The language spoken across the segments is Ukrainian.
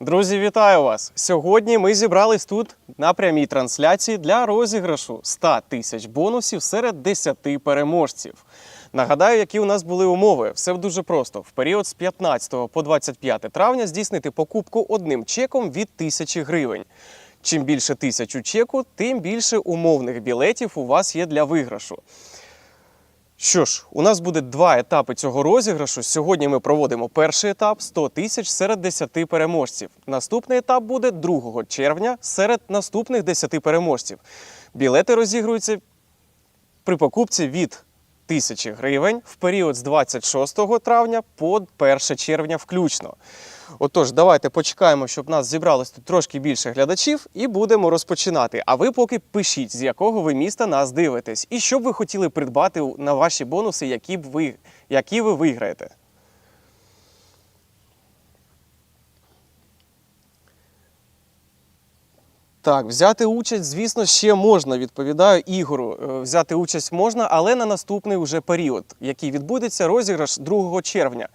Друзі, вітаю вас! Сьогодні ми зібрались тут на прямій трансляції для розіграшу 100 тисяч бонусів серед 10 переможців. Нагадаю, які у нас були умови. Все дуже просто. В період з 15 по 25 травня здійснити покупку одним чеком від 1000 гривень. Чим більше тисяч у чеку, тим більше умовних білетів у вас є для виграшу. Що ж, у нас буде два етапи цього розіграшу. Сьогодні ми проводимо перший етап 100 тисяч серед 10 переможців. Наступний етап буде 2 червня серед наступних 10 переможців. Білети розігруються при покупці від 1000 гривень в період з 26 травня по 1 червня включно. Отож, давайте почекаємо, щоб нас зібралось тут трошки більше глядачів, і будемо розпочинати. А ви поки пишіть, з якого ви міста нас дивитесь, і що б ви хотіли придбати на ваші бонуси, які б ви, які ви виграєте. Так, взяти участь, звісно, ще можна, відповідаю Ігору. Е, Взяти участь можна, але на наступний уже період, який відбудеться розіграш 2 червня.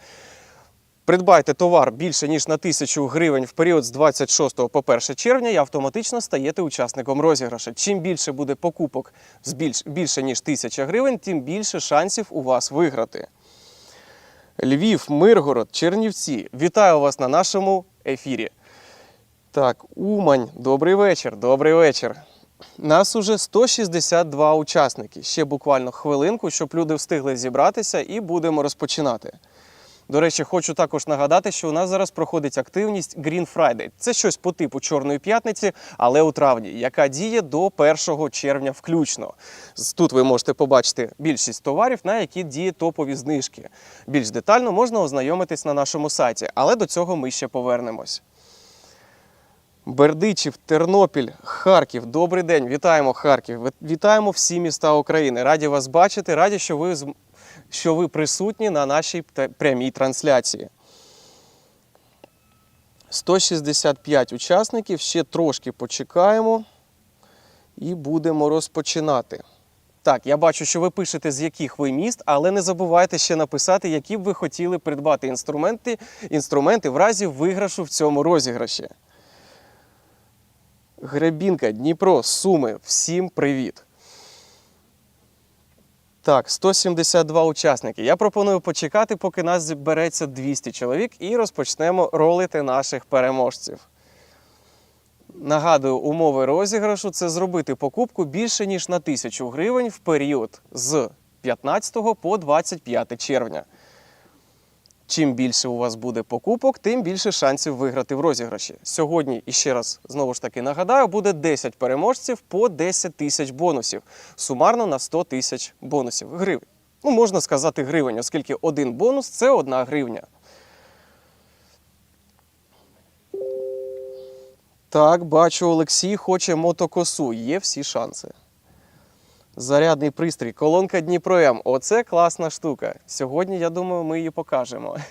Придбайте товар більше ніж на тисячу гривень в період з 26 по 1 червня і автоматично стаєте учасником розіграшу. Чим більше буде покупок з більш, більше ніж тисяча гривень, тим більше шансів у вас виграти. Львів, Миргород, Чернівці. Вітаю вас на нашому ефірі. Так, Умань, добрий вечір, добрий вечір. Нас уже 162 учасники. Ще буквально хвилинку, щоб люди встигли зібратися, і будемо розпочинати. До речі, хочу також нагадати, що у нас зараз проходить активність Green Friday. Це щось по типу Чорної п'ятниці, але у травні, яка діє до 1 червня включно. Тут ви можете побачити більшість товарів, на які діє топові знижки. Більш детально можна ознайомитись на нашому сайті, але до цього ми ще повернемось. Бердичів, Тернопіль, Харків. Добрий день, вітаємо Харків. Вітаємо всі міста України. Раді вас бачити, раді, що ви, що ви присутні на нашій прямій трансляції. 165 учасників. Ще трошки почекаємо і будемо розпочинати. Так, я бачу, що ви пишете, з яких ви міст, але не забувайте ще написати, які б ви хотіли придбати інструменти, інструменти в разі виграшу в цьому розіграші. Гребінка, Дніпро, Суми. Всім привіт. Так, 172 учасники. Я пропоную почекати, поки нас збереться 200 чоловік, і розпочнемо ролити наших переможців. Нагадую, умови розіграшу це зробити покупку більше ніж на 1000 гривень в період з 15 по 25 червня. Чим більше у вас буде покупок, тим більше шансів виграти в розіграші. Сьогодні, і ще раз знову ж таки нагадаю, буде 10 переможців по 10 тисяч бонусів. Сумарно на 100 тисяч бонусів гривень. Ну, можна сказати гривень, оскільки один бонус це одна гривня. Так, бачу, Олексій хоче мотокосу. Є всі шанси. Зарядний пристрій, колонка Дніпро М. Оце класна штука. Сьогодні, я думаю, ми її покажемо.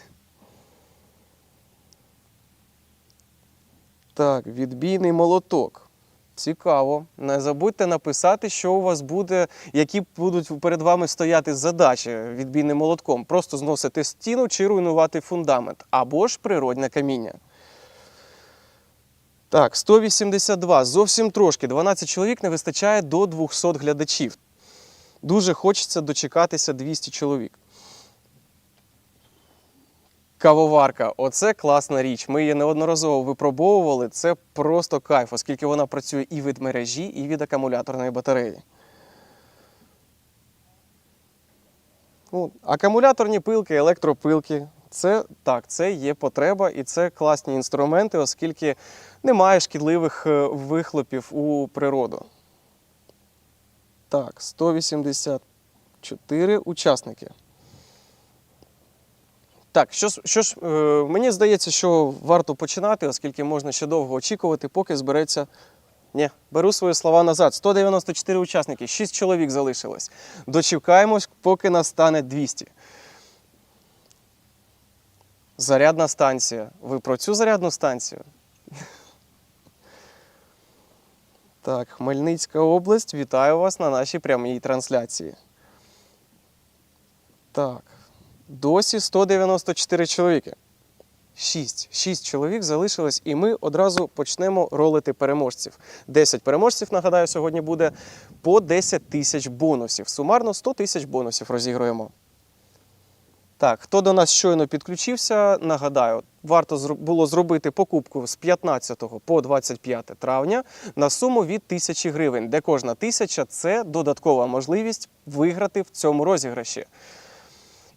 Так, відбійний молоток. Цікаво. Не забудьте написати, що у вас буде, які будуть перед вами стояти задачі відбійним молотком. Просто зносити стіну чи руйнувати фундамент, або ж природне каміння. Так, 182. Зовсім трошки. 12 чоловік не вистачає до 200 глядачів. Дуже хочеться дочекатися 200 чоловік. Кавоварка оце класна річ. Ми її неодноразово випробовували. Це просто кайф, оскільки вона працює і від мережі, і від акумуляторної батареї. Ну, акумуляторні пилки, електропилки. Це так, це є потреба, і це класні інструменти, оскільки немає шкідливих е, вихлопів у природу. Так, 184 учасники. Так, що що ж е, мені здається, що варто починати, оскільки можна ще довго очікувати, поки збереться. Ні, беру свої слова назад. 194 учасники, 6 чоловік залишилось. Дочекаємось, поки нас стане 200. Зарядна станція. Ви про цю зарядну станцію? Так, Хмельницька область, вітаю вас на нашій прямій трансляції. Так, досі 194 чоловіки. Шість. Шість чоловік залишилось, і ми одразу почнемо ролити переможців. 10 переможців, нагадаю, сьогодні буде по 10 тисяч бонусів. Сумарно 100 тисяч бонусів розігруємо. Так, хто до нас щойно підключився, нагадаю, варто було зробити покупку з 15 по 25 травня на суму від 1000 гривень, де кожна тисяча це додаткова можливість виграти в цьому розіграші.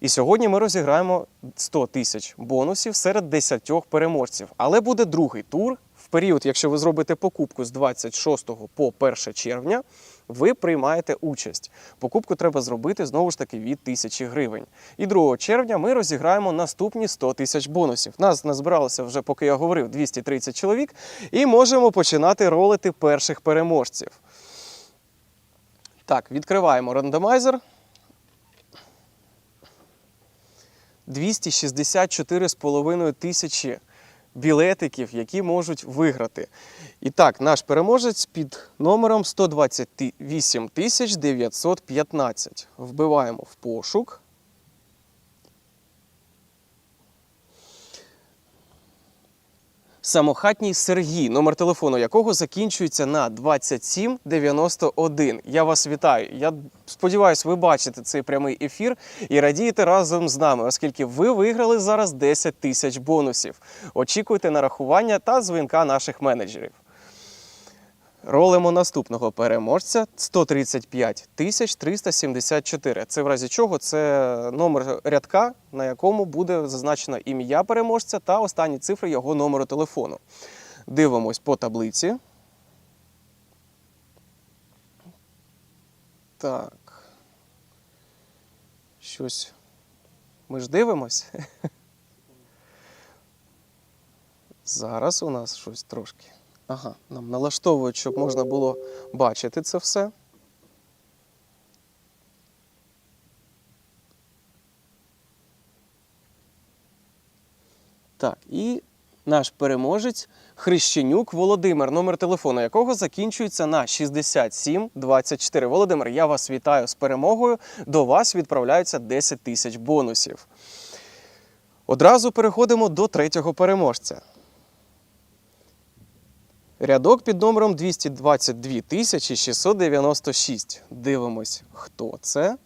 І сьогодні ми розіграємо 100 тисяч бонусів серед 10 переможців. Але буде другий тур. В період, якщо ви зробите покупку з 26 по 1 червня, ви приймаєте участь. Покупку треба зробити знову ж таки від 1000 гривень. І 2 червня ми розіграємо наступні 100 тисяч бонусів. Нас назбиралося вже, поки я говорив, 230 чоловік, і можемо починати ролити перших переможців. Так, відкриваємо рандомайзер. 264,5 тисячі білетиків, які можуть виграти. І так, наш переможець під номером 128 тисяч 915. Вбиваємо в пошук. Самохатній Сергій, номер телефону якого закінчується на 2791. Я вас вітаю. Я сподіваюся, ви бачите цей прямий ефір і радієте разом з нами, оскільки ви виграли зараз 10 тисяч бонусів. Очікуйте нарахування та дзвінка наших менеджерів. Ролимо наступного переможця 135 374. Це в разі чого це номер рядка, на якому буде зазначено ім'я переможця та останні цифри його номеру телефону. Дивимось по таблиці. Так. Щось. Ми ж дивимось. Зараз у нас щось трошки. Ага, нам налаштовують, щоб можна було бачити це все. Так, і наш переможець Хрещенюк Володимир, номер телефону якого закінчується на 6724. Володимир, я вас вітаю з перемогою. До вас відправляються 10 тисяч бонусів. Одразу переходимо до третього переможця. Рядок під номером 222 тисячі 696. Дивимось, хто це.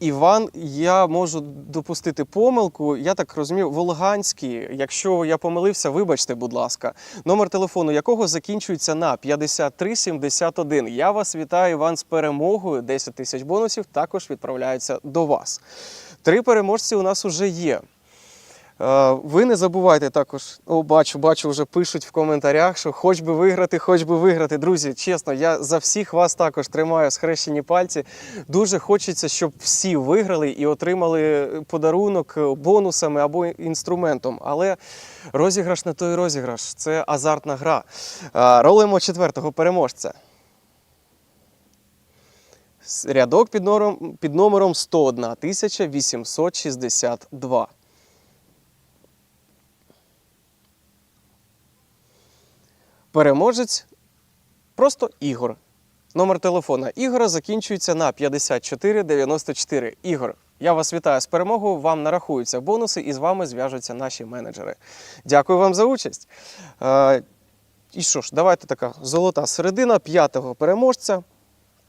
Іван, я можу допустити помилку. Я так розумію, Волганський. Якщо я помилився, вибачте, будь ласка. Номер телефону якого закінчується на 5371. Я вас вітаю, Іван, з перемогою. 10 тисяч бонусів також відправляються до вас. Три переможці у нас уже є. Е, Ви не забувайте також, о, бачу, бачу, вже пишуть в коментарях, що хоч би виграти, хоч би виграти. Друзі, чесно, я за всіх вас також тримаю схрещені пальці. Дуже хочеться, щоб всі виграли і отримали подарунок бонусами або інструментом. Але розіграш не той розіграш, це азартна гра. Е, Ролимо четвертого переможця. Рядок під номером, під номером 101 862. Переможець просто Ігор. Номер телефона Ігора закінчується на 5494. Ігор, я вас вітаю з перемогою. Вам нарахуються бонуси і з вами зв'яжуться наші менеджери. Дякую вам за участь. Е, і що ж, давайте така золота середина п'ятого переможця.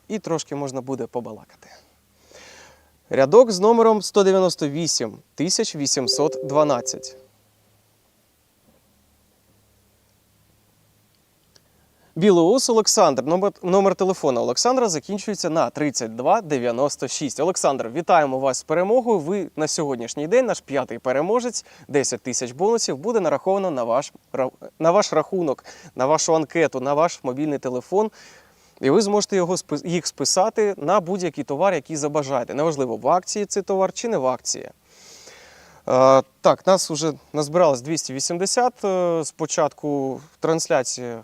І трошки можна буде побалакати. Рядок з номером 198 812. Білоус Олександр, номер, номер телефону Олександра закінчується на 3296. Олександр, вітаємо вас з перемогою. Ви на сьогоднішній день, наш п'ятий переможець, 10 тисяч бонусів буде нараховано на ваш, на ваш рахунок, на вашу анкету, на ваш мобільний телефон. І ви зможете його їх списати на будь-який товар, який забажаєте. Неважливо, в акції цей товар чи не в акції. Е, так, нас вже назбиралось 280. Е, з початку трансляції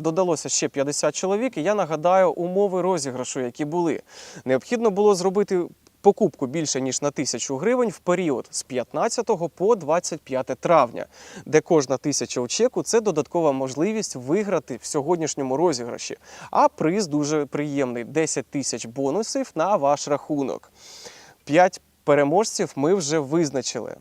додалося ще 50 чоловік. І я нагадаю умови розіграшу, які були. Необхідно було зробити покупку більше ніж на 1000 гривень в період з 15 по 25 травня, де кожна тисяча у чеку це додаткова можливість виграти в сьогоднішньому розіграші. А приз дуже приємний 10 тисяч бонусів на ваш рахунок. П'ять переможців ми вже визначили.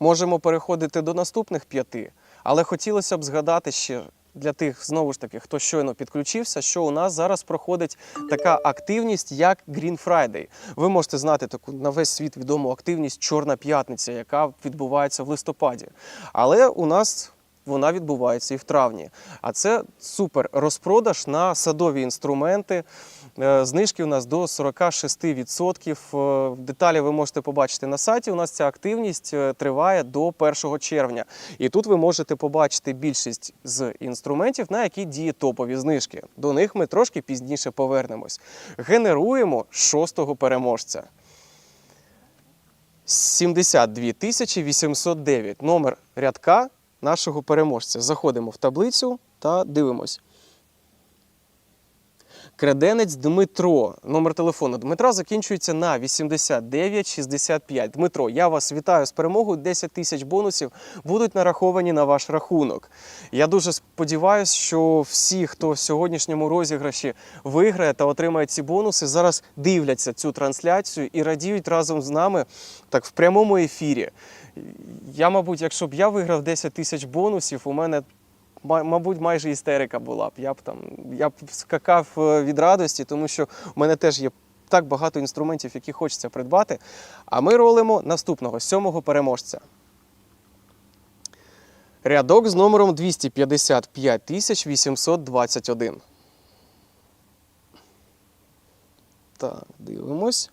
Можемо переходити до наступних п'яти, але хотілося б згадати ще для тих, знову ж таки, хто щойно підключився, що у нас зараз проходить така активність, як Green Friday. Ви можете знати таку на весь світ відому активність Чорна п'ятниця, яка відбувається в листопаді. Але у нас вона відбувається і в травні. А це супер розпродаж на садові інструменти. Е, Знижки у нас до 46%. Е, Деталі ви можете побачити на сайті. У нас ця активність е, триває до 1 червня. І тут ви можете побачити більшість з інструментів, на які діє топові знижки. До них ми трошки пізніше повернемось. Генеруємо шостого переможця. 72 тисячі 809. Номер рядка нашого переможця. Заходимо в таблицю та дивимось. Креденець Дмитро. Номер телефону Дмитра закінчується на 8965. Дмитро, я вас вітаю з перемогою. 10 тисяч бонусів будуть нараховані на ваш рахунок. Я дуже сподіваюся, що всі, хто в сьогоднішньому розіграші виграє та отримає ці бонуси, зараз дивляться цю трансляцію і радіють разом з нами так в прямому ефірі. Я, мабуть, якщо б я виграв 10 тисяч бонусів, у мене мабуть, майже істерика була б. Я б там я б скакав е, від радості, тому що у мене теж є так багато інструментів, які хочеться придбати. А ми ролимо наступного сьомого переможця. Рядок з номером 255 821. Так, дивимось.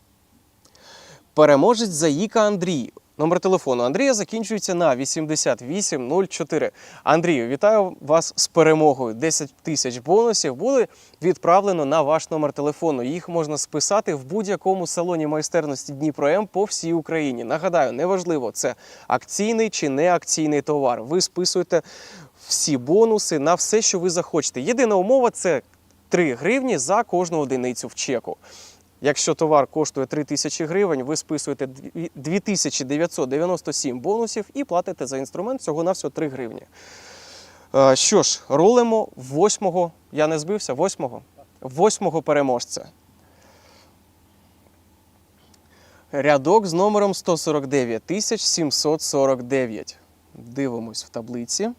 Переможець Заїка Андрій. Номер телефону Андрія закінчується на 8804. Андрію, вітаю вас з перемогою. 10 тисяч бонусів буде відправлено на ваш номер телефону. Їх можна списати в будь-якому салоні майстерності Дніпро М по всій Україні. Нагадаю, неважливо, це акційний чи не акційний товар. Ви списуєте всі бонуси на все, що ви захочете. Єдина умова це 3 гривні за кожну одиницю в чеку. Якщо товар коштує 3 тисячі гривень, ви списуєте 2997 бонусів і платите за інструмент всього на всього 3 гривні. Е, Що ж, ролимо восьмого, я не збився, восьмого? Восьмого переможця. Рядок з номером 149 749. Дивимось в таблиці.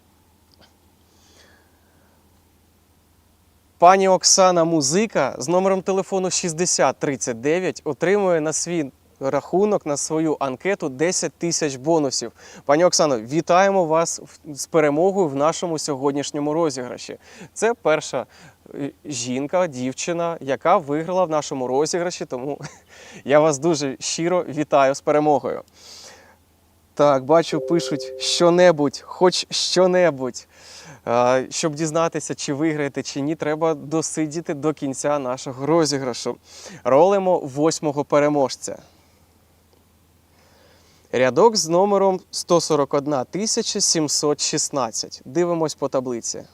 Пані Оксана Музика з номером телефону 6039 отримує на свій рахунок, на свою анкету 10 тисяч бонусів. Пані Оксано, вітаємо вас з перемогою в нашому сьогоднішньому розіграші. Це перша е, жінка, дівчина, яка виграла в нашому розіграші, тому я вас дуже щиро вітаю з перемогою. Так, бачу, пишуть що-небудь, хоч що-небудь. Щоб дізнатися, чи виграєте, чи ні, треба досидіти до кінця нашого розіграшу. Ролимо восьмого переможця. Рядок з номером 141 716. Дивимось по таблиці.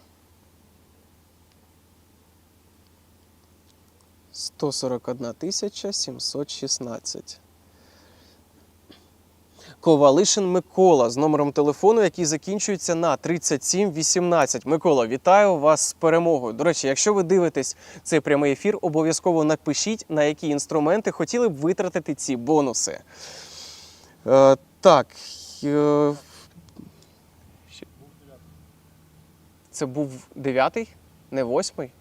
141 716. Ковалишин Микола з номером телефону, який закінчується на 3718. Микола, вітаю вас з перемогою. До речі, якщо ви дивитесь цей прямий ефір, обов'язково напишіть, на які інструменти хотіли б витратити ці бонуси. Е, так. Е, це був дев'ятий, не восьмий.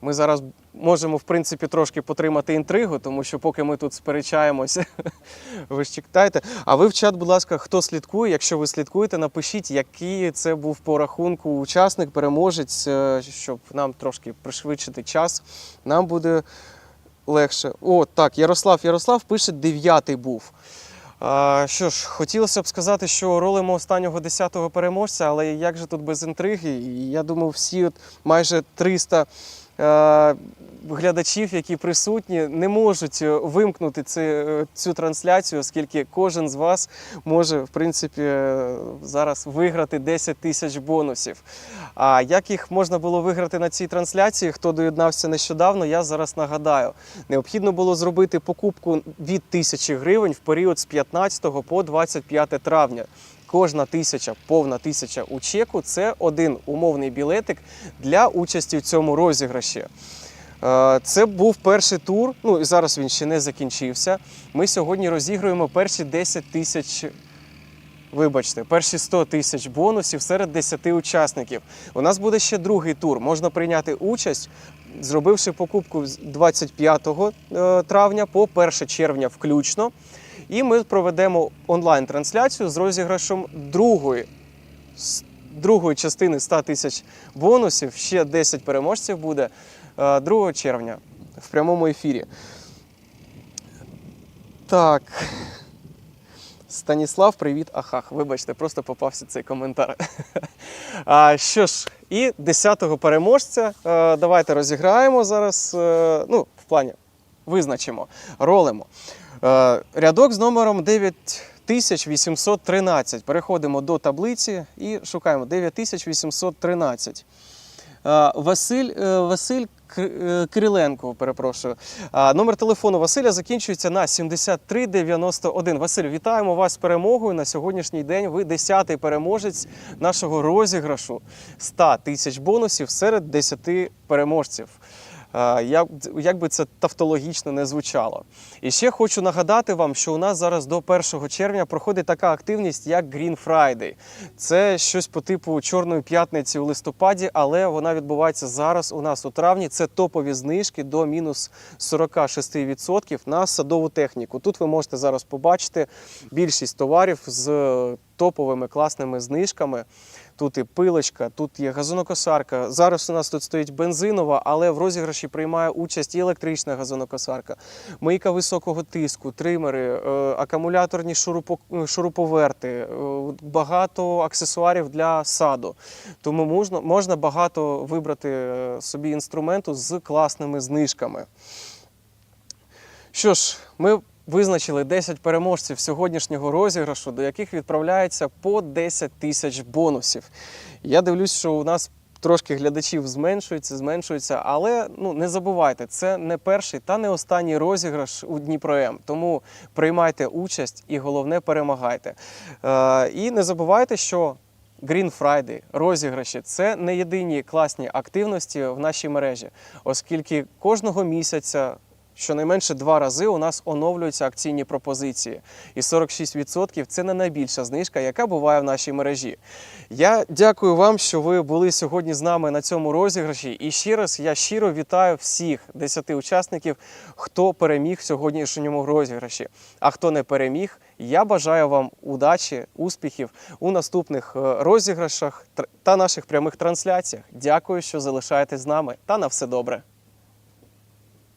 Ми зараз можемо, в принципі, трошки потримати інтригу, тому що поки ми тут сперечаємося, ви ж чекаєте. А ви в чат, будь ласка, хто слідкує? Якщо ви слідкуєте, напишіть, який це був по рахунку учасник, переможець, е, щоб нам трошки пришвидшити час. Нам буде легше. О, так, Ярослав Ярослав пише, дев'ятий був. А, що ж, хотілося б сказати, що ролимо останнього 10-го переможця, але як же тут без інтриги? Я думаю, всі от майже 300 е, глядачів, які присутні, не можуть е, вимкнути цю, е, цю трансляцію, оскільки кожен з вас може, в принципі, е, зараз виграти 10 тисяч бонусів. А як їх можна було виграти на цій трансляції, хто доєднався нещодавно, я зараз нагадаю. Необхідно було зробити покупку від 1000 гривень в період з 15 по 25 травня. Кожна тисяча, повна тисяча у чеку це один умовний білетик для участі в цьому розіграші. Е, Це був перший тур. Ну і зараз він ще не закінчився. Ми сьогодні розігруємо перші 10 тисяч. Вибачте, перші 100 тисяч бонусів серед 10 учасників. У нас буде ще другий тур. Можна прийняти участь, зробивши покупку з 25 е, травня по 1 червня включно. І ми проведемо онлайн-трансляцію з розіграшем другої, другої частини 100 тисяч бонусів. Ще 10 переможців буде е, 2 червня в прямому ефірі. Так. Станіслав, привіт, ахах. Вибачте, просто попався цей коментар. А, що ж, і 10-го переможця. е, Давайте розіграємо зараз. е, Ну, в плані визначимо, ролимо. Е, Рядок з номером 9813. Переходимо до таблиці і шукаємо 9813. Е, Василь, е, Василь Кириленко, перепрошую. Номер телефону Василя закінчується на 7391. Василь, вітаємо вас з перемогою. На сьогоднішній день ви 10-й переможець нашого розіграшу 100 тисяч бонусів серед 10 переможців. Як би це тавтологічно не звучало. І ще хочу нагадати вам, що у нас зараз до 1 червня проходить така активність, як Green Friday. Це щось по типу Чорної п'ятниці у листопаді, але вона відбувається зараз у нас у травні. Це топові знижки до мінус 46% на садову техніку. Тут ви можете зараз побачити більшість товарів з топовими класними знижками. Тут і пилочка, тут є газонокосарка. Зараз у нас тут стоїть бензинова, але в розіграші приймає участь і електрична газонокосарка, мийка високого тиску, тримери, е, акумуляторні шуруповерти, е, багато аксесуарів для саду. Тому можна, можна багато вибрати е, собі інструменту з класними знижками. Що ж, ми визначили 10 переможців сьогоднішнього розіграшу, до яких відправляється по 10 тисяч бонусів. Я дивлюсь, що у нас трошки глядачів зменшується, зменшується, але ну не забувайте, це не перший та не останній розіграш у Дніпром. Тому приймайте участь і головне перемагайте. Е, і не забувайте, що Green Friday, розіграші це не єдині класні активності в нашій мережі, оскільки кожного місяця. Щонайменше два рази у нас оновлюються акційні пропозиції. І 46% це не найбільша знижка, яка буває в нашій мережі. Я дякую вам, що ви були сьогодні з нами на цьому розіграші. І ще раз я щиро вітаю всіх 10 учасників, хто переміг в сьогоднішньому розіграші. А хто не переміг, я бажаю вам удачі, успіхів у наступних е, розіграшах та наших прямих трансляціях. Дякую, що залишаєтесь з нами та на все добре.